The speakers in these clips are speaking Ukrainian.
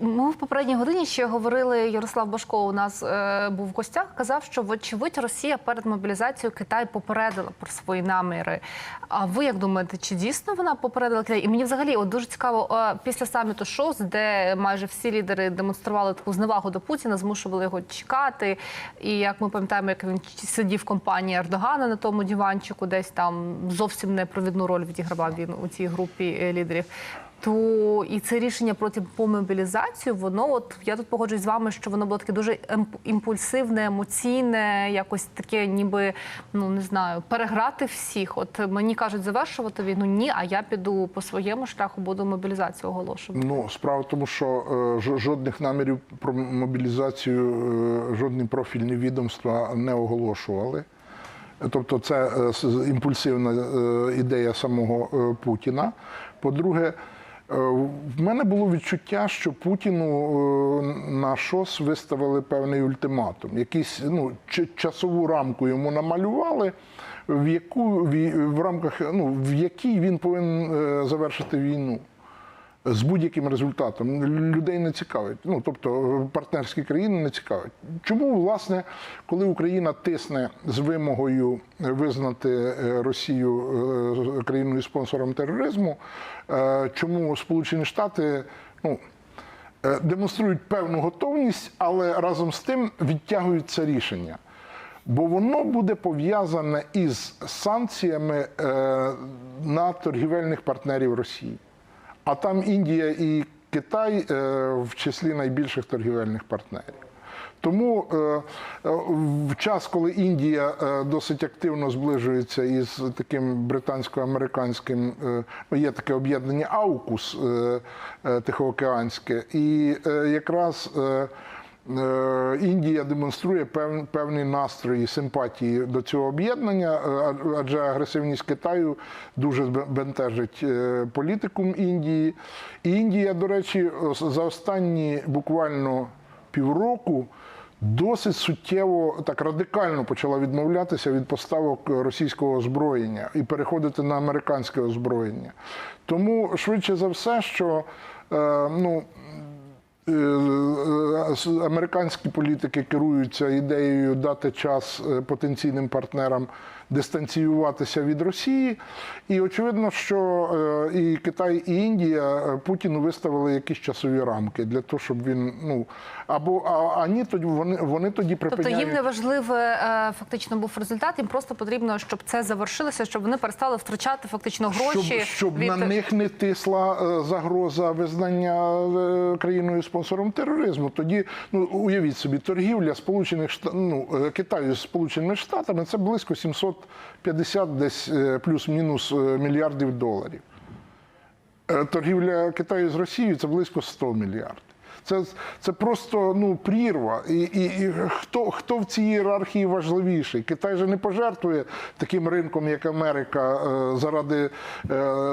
Ми в попередній годині ще говорили. Ярослав Башко у нас е, був в гостях. Казав, що вочевидь Росія перед мобілізацією Китай попередила про свої наміри. А ви як думаєте, чи дійсно вона попередила Китай? І мені взагалі от дуже цікаво е, після саміту ШОС, де майже всі лідери демонстрували таку зневагу до Путіна, змушували його чекати. І як ми пам'ятаємо, як він сидів в компанії Ердогана на тому диванчику, десь там зовсім непровідну роль відігравав він у цій групі е, лідерів. То і це рішення проти по мобілізацію, воно от я тут погоджуюсь з вами, що воно було таке дуже імпульсивне, емоційне, якось таке, ніби ну не знаю, переграти всіх. От мені кажуть, завершувати війну. Ні, а я піду по своєму шляху, буду мобілізацію оголошувати. Ну, справа в тому, що е, жодних намірів про мобілізацію е, жодні профільні відомства не оголошували. Тобто, це е, імпульсивна ідея самого Путіна. По-друге, в мене було відчуття, що Путіну е, на ШОС виставили певний ультиматум. Якийсь ну, часову рамку йому намалювали, в яку в рамках ну, в якій він повинен е, завершити війну з будь-яким результатом. Людей не цікавить. Ну тобто партнерські країни не цікавить. Чому власне, коли Україна тисне з вимогою визнати е, Росію е, країною спонсором тероризму, е, чому Сполучені Штати ну, демонструють певну готовність, але разом з тим відтягують це рішення? Бо воно буде пов'язане із санкціями на торгівельних партнерів Росії. А там Індія і Китай е, в числі найбільших торгівельних партнерів. Тому е, е, в час, коли Індія досить активно зближується із таким британсько-американським, ну, є таке об'єднання АУКУС Тихоокеанське, і якраз Індія демонструє пев- певні настрої, симпатії до цього об'єднання, е, адже агресивність Китаю дуже бентежить е, політикум Індії. І Індія, до речі, за останні буквально півроку. Досить суттєво так радикально почала відмовлятися від поставок російського озброєння і переходити на американське озброєння. Тому швидше за все, що е, ну, Е, е, американські політики керуються ідеєю дати час е, потенційним партнерам дистанціюватися від Росії. І очевидно, що е, і Китай, і Індія е, Путіну виставили якісь часові рамки для того, щоб він ну або а, а ні, тоді вони вони тоді Тобто припиняють. їм не важливо е, фактично був результат. Їм просто потрібно, щоб це завершилося, щоб вони перестали втрачати фактично гроші. Щоб, щоб від... на них не тисла е, загроза визнання е, країною спонсором тероризму. Тоді ну уявіть собі, торгівля Сполучених Штатів, ну, е, Китаю з Сполученими Штатами це близько 750 десь е, плюс-мінус е, мільярдів доларів. Торгівля Китаю з Росією це близько 100 мільярдів. Це, це просто ну, прірва. І, і, і хто, хто в цій ієрархії важливіший? Китай же не пожертвує таким ринком, як Америка, заради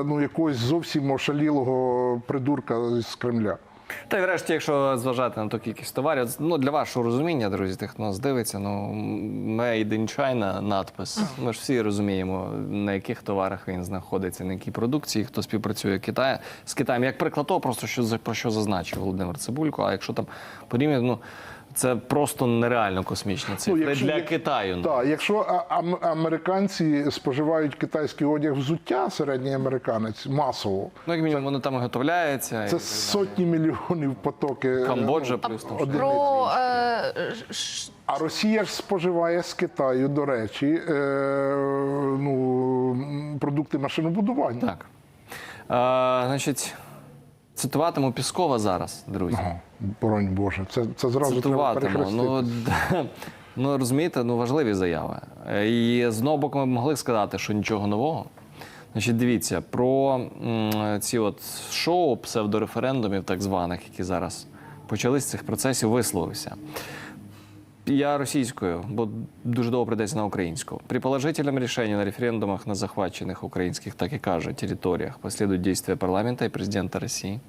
ну, якогось зовсім ошалілого придурка з Кремля. Та й врешті, якщо зважати на ту кількість товарів, ну для вашого розуміння, друзі, тих, хто нас дивиться, ну Made in China надпис. Ми ж всі розуміємо, на яких товарах він знаходиться, на якій продукції, хто співпрацює Китаю з Китаєм. Як приклад того, просто що про що зазначив Володимир Цибулько. А якщо там порівняно, ну це просто нереально космічні цифри для як- Китаю. ну. Так, якщо а- ам- американці споживають китайський одяг взуття, середній американець масово, Ну, як мінімум, воно там готовляється. і це так далі. сотні мільйонів потоки. е, Камбоджа ну, плюс там. Про е, ш- А Росія ж споживає з Китаю, до речі, е, ну, продукти машинобудування. Так. А, значить, цитуватиму Піскова зараз, друзі. Ага, боронь Боже, це, це зразу треба Цитуватиму. перехрестити. Ну, ну розумієте, ну важливі заяви. Е, І з одного боку ми могли сказати, що нічого нового. Значить, дивіться, про ці от шоу псевдореферендумів, так званих, які зараз почались з цих процесів, висловився Я російською, бо дуже довго придеться на українську. При положительном решении на референдумах на захваченных украинских, так и каже, территориях последуют действия парламента и президента России.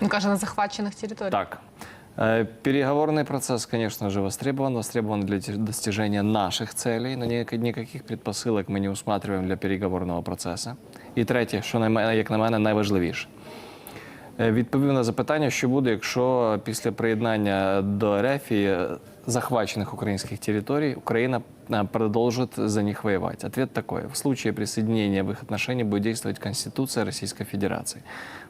ну, каже на захвачених територіях. Так. Э, Переговорный процесс, конечно же, востребован. Востребован для те- достижения наших целей, но ніяк- никаких предпосилок мы не усматриваем для переговорного процесса. І третє, що на мене, як на мене, найважливіше. Е, Відповів на запитання, що буде, якщо після приєднання до РФ і захваченных украинских территорий Украина э, продолжит за них воевать. Ответ такой. В случае присоединения в их отношении будет действовать Конституция Российской Федерации.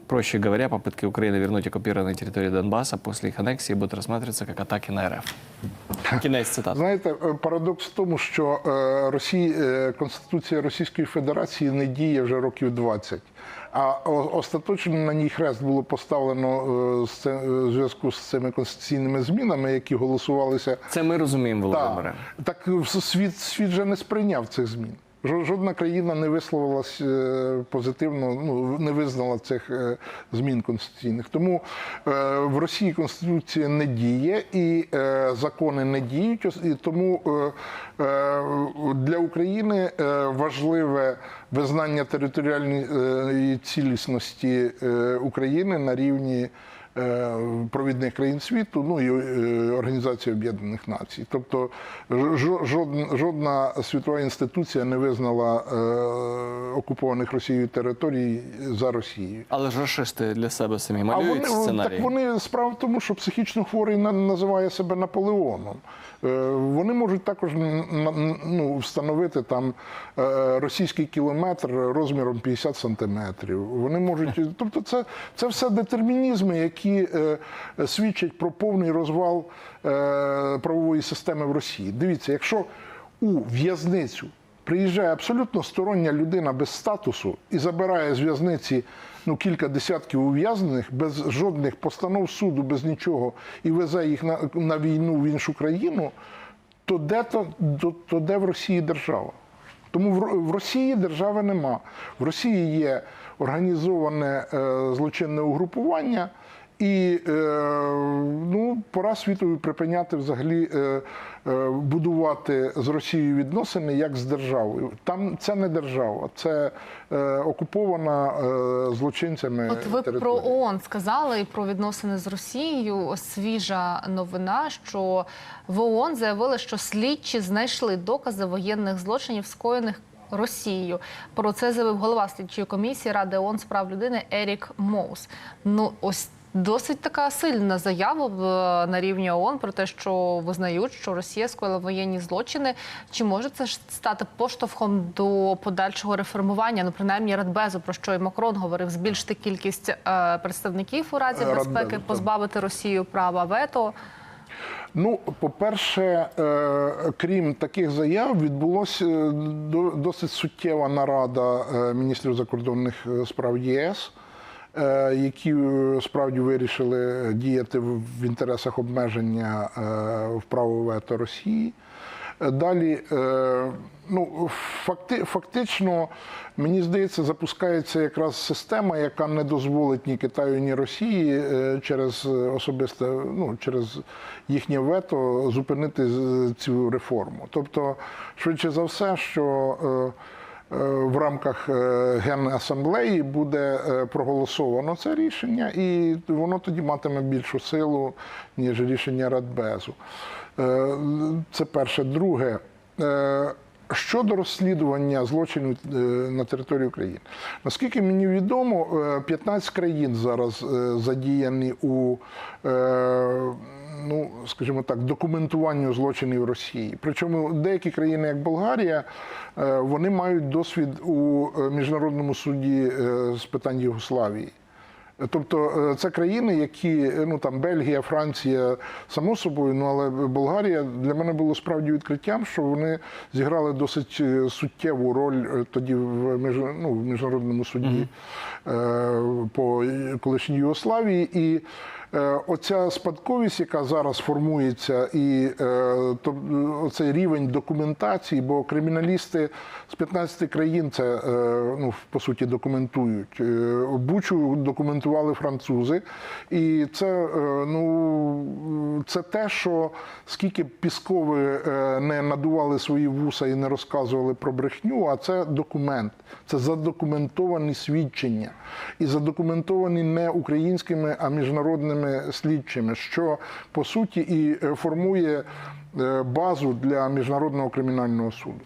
Проще говоря, попытки Украины вернуть оккупированные территории Донбасса после их аннексии будут рассматриваться как атаки на РФ. Кінець цитати. Знаєте, е, парадокс в тому, що Росія Росії, е, Конституція Російської Федерації не діє вже років 20. А остаточно на ній хрест було поставлено е, е, в зв'язку з цими конституційними змінами, які голосувалися Це ми розуміємо, Володимире. так, так світ, світ же не сприйняв цих змін. Жо- Жодна країна не висловилась е, позитивно, ну не визнала цих е, змін конституційних. Тому е, в Росії конституція не діє і закони не діють. І тому для України важливе визнання територіальної цілісності України на рівні провідних країн світу, ну і е, Організації Об'єднаних Націй. Тобто жодна, світова інституція не визнала е, окупованих Росією територій за Росією. Але ж рашисти для себе самі А малюють вони, сценарій. так вони справа в тому, що психічно хворий на- називає себе Наполеоном. Е, Вони можуть також ну, встановити там е, російський кілометр розміром 50 сантиметрів. Вони можуть, тобто, це, це все детермінізми, які е, свідчать про повний розвал е, правової системи в Росії. Дивіться, якщо у в'язницю приїжджає абсолютно стороння людина без статусу і забирає з в'язниці ну, кілька десятків ув'язнених без жодних постанов суду, без нічого, і везе їх на, на війну в іншу країну, то де, то, то, де в Росії держава? Тому в, в Росії держави нема. В Росії є організоване е, злочинне угрупування, і е, ну, пора світові припиняти взагалі е, е, будувати з Росією відносини як з державою. Там це не держава, це е, окупована е, злочинцями. От ви територія. про ООН сказали і про відносини з Росією. Свіжа новина, що в ООН заявили, що слідчі знайшли докази воєнних злочинів, скоєних Росією. Про це заявив голова слідчої комісії Ради ООН з прав людини Ерік Моус. Ну ось. Досить така сильна заява на рівні ООН про те, що визнають, що Росія скоїла воєнні злочини. Чи може це стати поштовхом до подальшого реформування? Ну, принаймні, Радбезу, про що і Макрон говорив, збільшити кількість е, представників у Раді Радбезу, безпеки, так. позбавити Росію права вето. Ну, по-перше, е, крім таких заяв, відбулася е, досить суттєва нарада міністрів закордонних справ ЄС, які е, справді вирішили діяти в інтересах обмеження е, в право вето Росії. Е, Далі, е, ну, факти, фактично, мені здається, запускається якраз система, яка не дозволить ні Китаю, ні Росії е, через особисте, ну, через їхнє вето зупинити цю реформу. Тобто, швидше за все, що е, е, в рамках е, Генасамблеї буде е, проголосовано це рішення, і воно тоді матиме більшу силу, ніж рішення Радбезу. Е, Це перше. Друге. е, Щодо розслідування злочинів е, на території України, наскільки мені відомо, е, 15 країн зараз е, задіяні у е, ну, скажімо так, документуванню злочинів Росії. Причому деякі країни, як Болгарія, е, вони мають досвід у е, міжнародному суді е, з питань Єгославії. Тобто це країни, які ну там Бельгія, Франція, само собою, ну але Болгарія для мене було справді відкриттям, що вони зіграли досить суттєву роль тоді в між, ну, в міжнародному суді е, по колишній Югославії. І оця спадковість, яка зараз формується, і е, то, оцей рівень документації, бо криміналісти з 15 країн це е, ну, по суті документують. Е, Бучу документували французи, і це, е, ну, це те, що скільки б Піскови е, не надували свої вуса і не розказували про брехню, а це документ, це задокументовані свідчення. І задокументовані не українськими, а міжнародними слідчими, що по суті і е, формує е, базу для міжнародного кримінального суду.